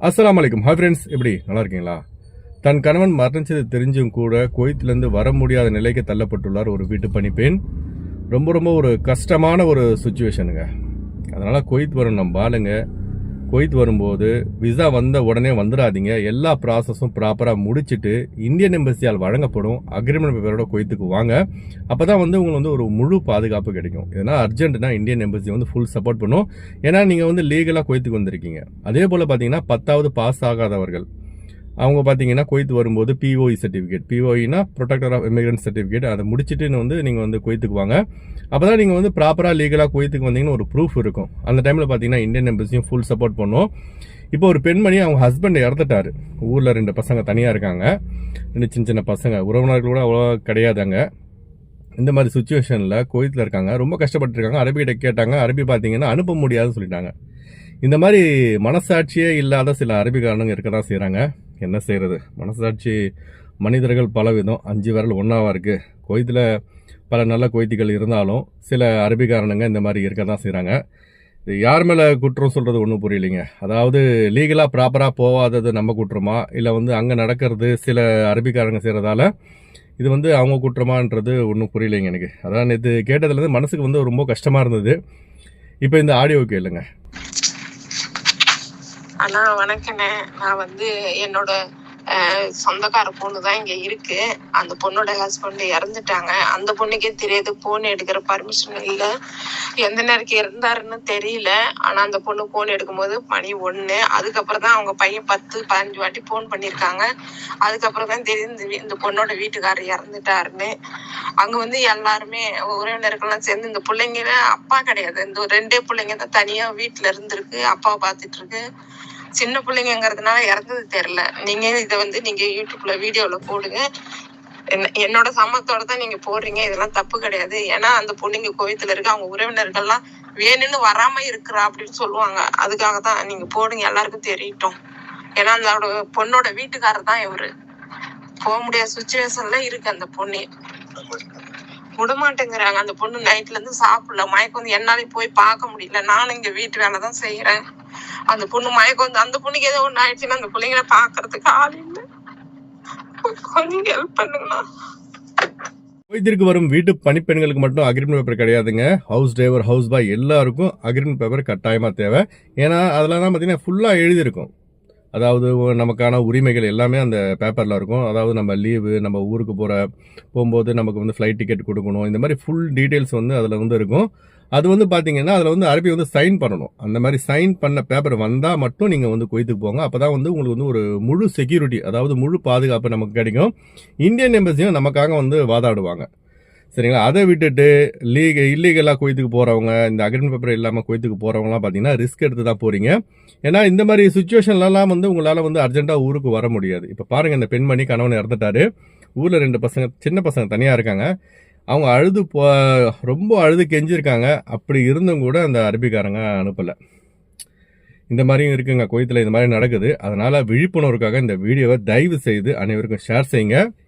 அஸ்லாம் அலைக்கும் hi friends எப்படி? நல்லா இருக்கீங்களா? தன் கணவன் மரணிச்சது தெரிஞ்சும் கூட குவைத்திலேருந்து வர முடியாத நிலைக்கு தள்ளப்பட்டுள்ளார் ஒரு வீட்டு பணிப்பெண் ரொம்ப ரொம்ப ஒரு கஷ்டமான ஒரு சுச்சுவேஷனுங்க அதனால் குவைத் வரும் நம்ம ஆளுங்க குவைத் வரும்போது விசா வந்த உடனே வந்துடாதீங்க. எல்லா ப்ராசஸும் ப்ராப்பராக முடிச்சுட்டு இந்தியன் எம்பசியால் வழங்கப்படும் அக்ரிமெண்ட் பேப்பரோட குவைத்துக்கு வாங்க. அப்போ தான் வந்து உங்களுக்கு வந்து ஒரு முழு பாதுகாப்பு கிடைக்கும். ஏன்னா அர்ஜென்ட்னா இந்தியன் எம்பசி வந்து ஃபுல் சப்போர்ட் பண்ணும். ஏன்னா நீங்கள் வந்து லீகலாக குவைத்துக்கு வந்திருக்கீங்க. அதே போல் பார்த்தீங்கன்னா பத்தாவது பாஸ் ஆகாதவர்கள் அவங்க பார்த்தீங்கன்னா குவைத்து வரும்போது பிஓஇ சர்டிஃபிகேட் பிஓஇனா ப்ரொடெக்டர் ஆஃப் இமிகிரன்ட் சர்டிஃபிகேட் அதை முடிச்சுட்டு வந்து நீங்கள் வந்து குவைத்துக்கு வாங்க. அப்போ தான் நீங்கள் வந்து ப்ராப்பராக லீகலாக குவைத்துக்கு வந்தீங்கன்னு ஒரு ப்ரூஃப் இருக்கும். அந்த டைமில் பார்த்தீங்கன்னா இந்தியன் எம்பசியும் ஃபுல் சப்போர்ட் பண்ணும். இப்போ ஒரு பெண்மணி அவங்க ஹஸ்பண்ட் இறந்துட்டாரு. ஊரில் ரெண்டு பசங்க தனியாக இருக்காங்க. ரெண்டு சின்ன சின்ன பசங்க. உறவினர்கள் கூட அவ்வளோ கிடையாதாங்க இந்த மாதிரி சுச்சுவேஷனில் குவைத்தில் இருக்காங்க. ரொம்ப கஷ்டப்பட்டுருக்காங்க அரபிகிட்ட கேட்டாங்க. அரபி பார்த்தீங்கன்னா அனுப்ப முடியாதுன்னு சொல்லிட்டாங்க. இந்த மாதிரி மனசாட்சியே இல்லாத சில அரபிக்காரனுங்க இருக்க தான் செய்கிறாங்க என்ன செய்கிறது மனசாட்சி மனிதர்கள் பல விதம் அஞ்சு விரல் ஒன்றாவாக இருக்குது கொய்த்தில் பல நல்ல கொய்த்திகள் இருந்தாலும் சில அரபிக்காரனுங்க இந்த மாதிரி இருக்க தான் செய்கிறாங்க இது யார் மேலே குற்றம் சொல்கிறது ஒன்றும் புரியலைங்க. அதாவது லீகலாக ப்ராப்பராக போகாதது நம்ம குற்றமா? இல்லை வந்து அங்கே நடக்கிறது சில அரபிக்காரங்க செய்கிறதால இது வந்து அவங்க குற்றமான்றது ஒன்றும் புரியலைங்க எனக்கு. அதான் நேற்று கேட்டதுலேருந்து மனசுக்கு வந்து ரொம்ப கஷ்டமாக இருந்தது. இப்போ இந்த ஆடியோ கேளுங்க. அண்ணா வணக்கண்ணே நான் வந்து என்னோட சொந்தக்கார பொண்ணு தான் இங்க இருக்கு. அந்த பொண்ணோட ஹஸ்பண்ட் இறந்துட்டாங்க. அந்த பொண்ணுக்கே தெரியாது போன் எடுக்கிற பர்மிஷன் இல்ல. எந்த நேரத்துக்கு இருந்தாருன்னு தெரியல. ஆனா அந்த பொண்ணு போன் எடுக்கும்போது மணி ஒண்ணு. அதுக்கப்புறம் தான் அவங்க பையன் பத்து பதினஞ்சு வாட்டி போன் பண்ணிருக்காங்க அதுக்கப்புறம் தான் தெரியுது இந்த வீ- இந்த பொண்ணோட வீட்டுக்காரர் இறந்துட்டாருன்னு. அங்க வந்து எல்லாருமே உறவினர்கள்லாம் சேர்ந்து இந்த பிள்ளைங்க அப்பா கிடையாது. இந்த ஒரு ரெண்டே பிள்ளைங்க தான் தனியா வீட்டுல இருந்திருக்கு அப்பாவை பார்த்துட்டு இருக்கு. சின்ன பிள்ளைங்கிறதுனால இறந்தது தெரியல. நீங்க இதை வந்து நீங்க யூடியூப்ல வீடியோல போடுங்க. என்ன- என்னோட சமத்தோட தான் நீங்க போடுறீங்க. இதெல்லாம் தப்பு கிடையாது. ஏன்னா அந்த பொண்ணுங்க கோயத்துல இருக்கு அவங்க உறவினர்கள்லாம் வேணும்னு வராம இருக்கிறா அப்படின்னு சொல்லுவாங்க. அதுக்காக தான் நீங்க போடுங்க. எல்லாருக்கும் தெரியட்டும். ஏன்னா அந்த பொண்ணோட வீட்டுக்காரர் தான் இவரு. போக முடியாத சுச்சுவேஷன்ல இருக்கு அந்த பொண்ணு. விடமாட்டேங்கிறாங்க. அந்த பொண்ணு நைட்ல இருந்து சாப்பிடல. மயக்கம் வந்து என்னாலே போய் பார்க்க முடியல. நானும் இங்க வீட்டு வேலை தான் செய்யறேன் அந்த பொண்ணு மயக்கம் வந்து அந்த பொண்ணுக்கு ஏதோ ஒண்ணு ஆயிடுச்சுன்னா அந்த பிள்ளைங்களை பாக்குறதுக்கு ஆள் இல்லை. கொஞ்சம் ஹெல்ப் பண்ணுங்களா வைத்திற்கு வரும் வீட்டு பணிப்பெண்களுக்கு மட்டும் அக்ரிமெண்ட் பேப்பர் கிடையாதுங்க. ஹவுஸ் டிரைவர் ஹவுஸ் பாய் எல்லாருக்கும் அக்ரிமெண்ட் பேப்பர் கட்டாயமாக தேவை. ஏன்னா அதெல்லாம் தான் பார்த்தீங்கன்னா ஃபுல்லாக எழுதியிருக்கும். அதாவது நமக்கான உரிமைகள் எல்லாமே அந்த பேப்பரில் இருக்கும். அதாவது நம்ம லீவு நம்ம ஊருக்கு போகிற போகும்போது நமக்கு வந்து ஃப்ளைட் டிக்கெட் கொடுக்கணும். இந்த மாதிரி ஃபுல் டீட்டெயில்ஸ் வந்து அதில் வந்து இருக்கும். அது வந்து பார்த்தீங்கன்னா அதில் வந்து அரபி வந்து சைன் பண்ணணும். அந்த மாதிரி சைன் பண்ண பேப்பர் வந்தால் மட்டும் நீங்கள் வந்து குவைத்துக்கு போங்க. அப்போ தான் வந்து உங்களுக்கு வந்து ஒரு முழு செக்யூரிட்டி அதாவது முழு பாதுகாப்பு நமக்கு கிடைக்கும். இந்தியன் எம்பசியும் நமக்காக வந்து வாதாடுவாங்க. சரிங்களா? அதை விட்டுட்டு லீக இல்லீகலாக குவைத்துக்கு போகிறவங்க இந்த அக்ரிமெண்ட் பேப்பர் இல்லாமல் குவைத்துக்கு போகிறவங்களாம் பார்த்தீங்கன்னா ரிஸ்க் எடுத்து தான் போகிறீங்க ஏன்னா இந்த மாதிரி சுச்சுவேஷன்லலாம் வந்து உங்களால் வந்து அர்ஜென்ட்டாக ஊருக்கு வர முடியாது. இப்போ பாருங்கள் இந்த பெண்மணி கணவன் இறந்துட்டாரு. ஊரில் ரெண்டு பசங்க சின்ன பசங்க தனியாக இருக்காங்க. அவங்க அழுது போ ரொம்ப அழுது கெஞ்சிருக்காங்க. அப்படி இருந்தும் கூட அந்த அரபிக்காரங்க அனுப்பலை. இந்த மாதிரியும் இருக்குங்க. கோயத்தில் இந்த மாதிரி நடக்குது. அதனால் விழிப்புணர்வுக்காக இந்த வீடியோவை தயவு செய்து அனைவருக்கும் ஷேர் செய்யுங்க.